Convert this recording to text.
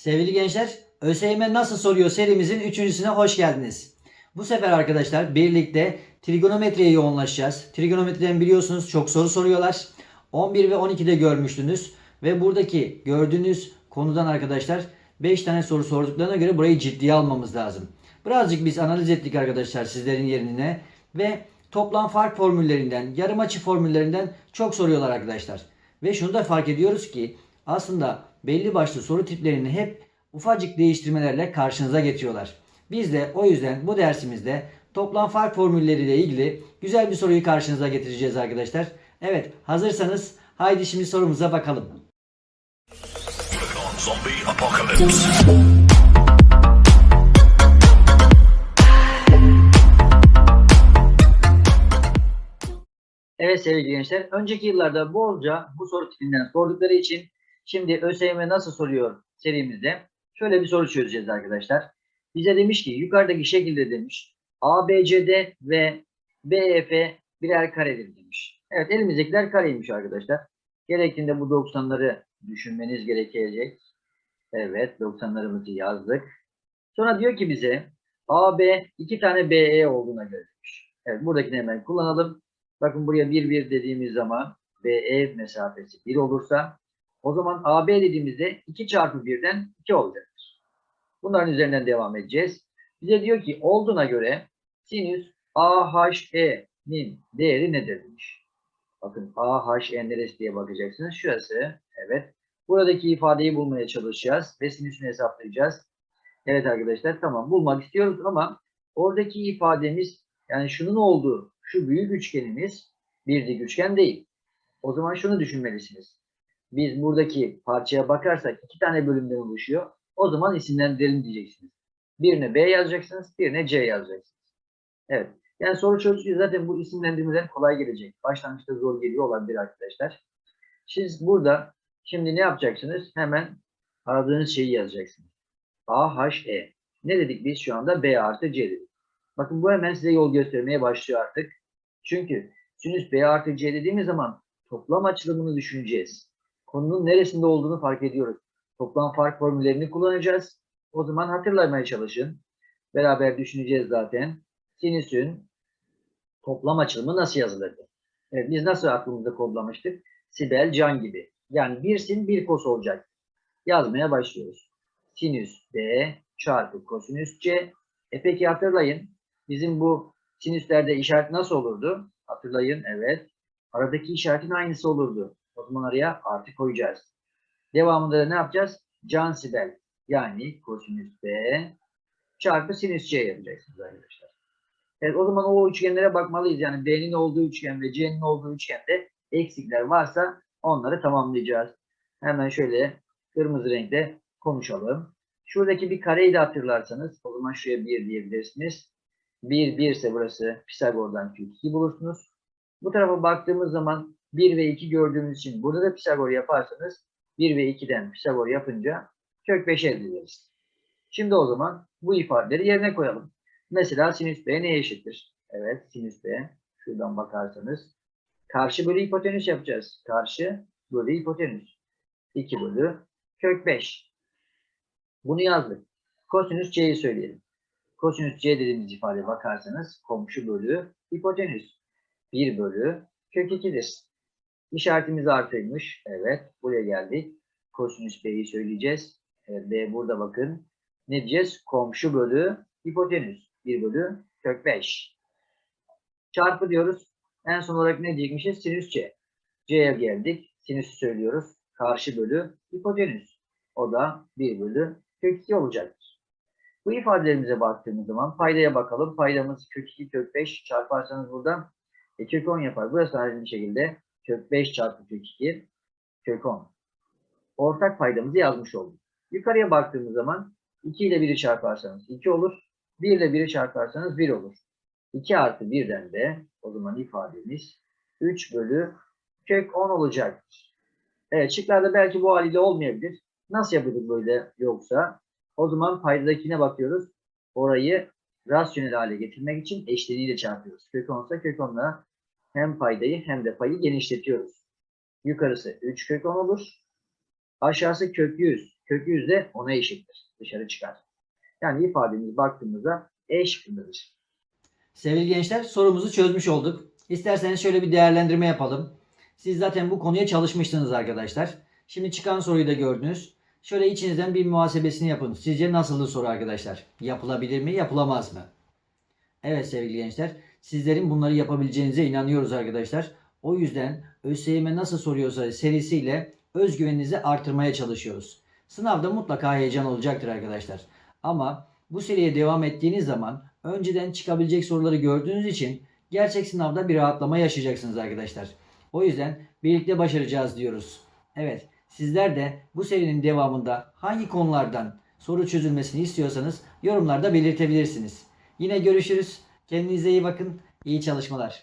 Sevgili gençler, ÖSYM nasıl soruyor serimizin üçüncüsüne hoş geldiniz. Bu sefer arkadaşlar birlikte trigonometriye yoğunlaşacağız. Trigonometriden biliyorsunuz çok soru soruyorlar. 11 ve 12'de görmüştünüz. Ve buradaki gördüğünüz konudan arkadaşlar 5 tane soru sorduklarına göre burayı ciddiye almamız lazım. Birazcık biz analiz ettik arkadaşlar sizlerin yerine ve toplam fark formüllerinden, yarım açı formüllerinden çok soruyorlar arkadaşlar. Ve şunu da fark ediyoruz ki aslında belli başlı soru tiplerini hep ufacık değiştirmelerle karşınıza getiriyorlar. Biz de o yüzden bu dersimizde toplam fark formülleriyle ilgili güzel bir soruyu karşınıza getireceğiz arkadaşlar. Evet hazırsanız haydi şimdi sorumuza bakalım. Evet sevgili gençler, önceki yıllarda bolca bu soru tipinden sordukları için şimdi ÖSYM nasıl soruyor serimizde şöyle bir soru çözeceğiz arkadaşlar. Bize demiş ki yukarıdaki şekilde demiş ABCD ve BEF birer karedir demiş. Evet elimizdekiler kareymiş arkadaşlar. Gerektiğinde bu 90'ları düşünmeniz gerekecek. Evet 90'larımızı yazdık. Sonra diyor ki bize AB iki tane BE olduğuna göre demiş. Evet buradakini hemen kullanalım. Bakın buraya 1 1 dediğimiz zaman BE mesafesi 1 olursa o zaman AB dediğimizde 2 çarpı 1'den 2 olacaktır. Bunların üzerinden devam edeceğiz. Bize diyor ki olduğuna göre sinüs AHE'nin değeri nedir demiş. Bakın AHE neresi diye bakacaksınız. Şurası. Evet. Buradaki ifadeyi bulmaya çalışacağız ve sinüsünü hesaplayacağız. Evet arkadaşlar tamam bulmak istiyoruz ama oradaki ifademiz yani şunun olduğu şu büyük üçgenimiz bir dik üçgen değil. O zaman şunu düşünmelisiniz. Biz buradaki parçaya bakarsak iki tane bölümden oluşuyor. O zaman isimlendirelim diyeceksiniz. Birine B yazacaksınız, birine C yazacaksınız. Evet. Yani soru çözücü zaten bu isimlendirmeler kolay gelecek. Başlangıçta zor geliyor olabilir arkadaşlar. Siz burada şimdi ne yapacaksınız? Hemen aradığınız şeyi yazacaksınız. A, H, E. Ne dedik biz şu anda? B artı C dedik. Bakın bu hemen size yol göstermeye başlıyor artık. Çünkü sinüs B artı C dediğimiz zaman toplam açılımını düşüneceğiz. Konunun neresinde olduğunu fark ediyoruz. Toplam fark formüllerini kullanacağız. O zaman hatırlamaya çalışın. Beraber düşüneceğiz zaten. Sinüsün toplam açılımı nasıl yazılırdı? Evet, biz nasıl aklımızda kodlamıştık? Sibel Can gibi. Yani bir sin bir kos olacak. Yazmaya başlıyoruz. Sinüs B çarpı kosinüs C. E peki hatırlayın. Bizim bu sinüslerde işaret nasıl olurdu? Hatırlayın evet. Aradaki işaretin aynısı olurdu. O zaman araya artı koyacağız. Devamında da ne yapacağız? Can Sibel yani kosinüs B çarpı sinüs C yapacaksınız arkadaşlar. Evet o zaman o üçgenlere bakmalıyız. Yani B'nin olduğu üçgen ve C'nin olduğu üçgende eksikler varsa onları tamamlayacağız. Hemen şöyle kırmızı renkte konuşalım. Şuradaki bir kareyi de hatırlarsanız o zaman şuraya 1 diyebilirsiniz. 1, 1 ise burası Pisagor'dan kök 2 bulursunuz. Bu tarafa baktığımız zaman 1 ve 2 gördüğümüz için burada da Pisagor yaparsanız 1 ve 2'den Pisagor yapınca kök 5 elde ederiz. Şimdi o zaman bu ifadeleri yerine koyalım. Mesela sinüs B neye eşittir? Evet sinüs B. Şuradan bakarsanız. Karşı bölü hipotenüs yapacağız. Karşı bölü hipotenüs. 2 bölü kök 5. Bunu yazdık. Kosinüs C'yi söyleyelim. Kosinüs C dediğimiz ifadeye bakarsanız komşu bölü hipotenüs. 1 bölü kök 2'dir. İşaretimiz artıymış. Evet. Buraya geldik. Kosinüs B'yi söyleyeceğiz. Evet, B burada bakın. Ne diyeceğiz? Komşu bölü hipotenüs. 1 bölü kök 5. Çarpı diyoruz. En son olarak ne diyecekmişiz? Sinüs C. C'ye geldik. Sinüsü söylüyoruz. Karşı bölü hipotenüs. O da 1 bölü kök 2 olacaktır. Bu ifadelerimize baktığımız zaman paydaya bakalım. Paydamız kök 2 kök 5 çarparsanız burada e, kök 10 yapar. Burası aynı şekilde kök 5 çarpı kök 2 kök 10. Ortak paydamızı yazmış olduk. Yukarıya baktığımız zaman 2 ile 1'i çarparsanız 2 olur. 1 ile 1'i çarparsanız 1 olur. 2 artı 1'den de o zaman ifademiz 3 bölü kök 10 olacaktır. Evet şıklarda belki bu haliyle olmayabilir. Nasıl yapıyorduk böyle yoksa? O zaman paydadakine bakıyoruz. Orayı rasyonel hale getirmek için eşleniğiyle çarpıyoruz. Kök 10 ise kök 10'la hem paydayı hem de payı genişletiyoruz. Yukarısı 3 kök 10 olur. Aşağısı kök 100, Kök 100 de 10'a eşittir. Dışarı çıkar. Yani ifademiz baktığımızda E şıkkındadır. Sevgili gençler sorumuzu çözmüş olduk. İsterseniz şöyle bir değerlendirme yapalım. Siz zaten bu konuya çalışmıştınız arkadaşlar. Şimdi çıkan soruyu da gördünüz. Şöyle içinizden bir muhasebesini yapın. Sizce nasıldı soru arkadaşlar? Yapılabilir mi, yapılamaz mı? Evet sevgili gençler. Sizlerin bunları yapabileceğinize inanıyoruz arkadaşlar. O yüzden ÖSYM nasıl soruyorsa serisiyle özgüveninizi artırmaya çalışıyoruz. Sınavda mutlaka heyecan olacaktır arkadaşlar. Ama bu seriye devam ettiğiniz zaman önceden çıkabilecek soruları gördüğünüz için gerçek sınavda bir rahatlama yaşayacaksınız arkadaşlar. O yüzden birlikte başaracağız diyoruz. Evet, sizler de bu serinin devamında hangi konulardan soru çözülmesini istiyorsanız yorumlarda belirtebilirsiniz. Yine görüşürüz. Kendinize iyi bakın. İyi çalışmalar.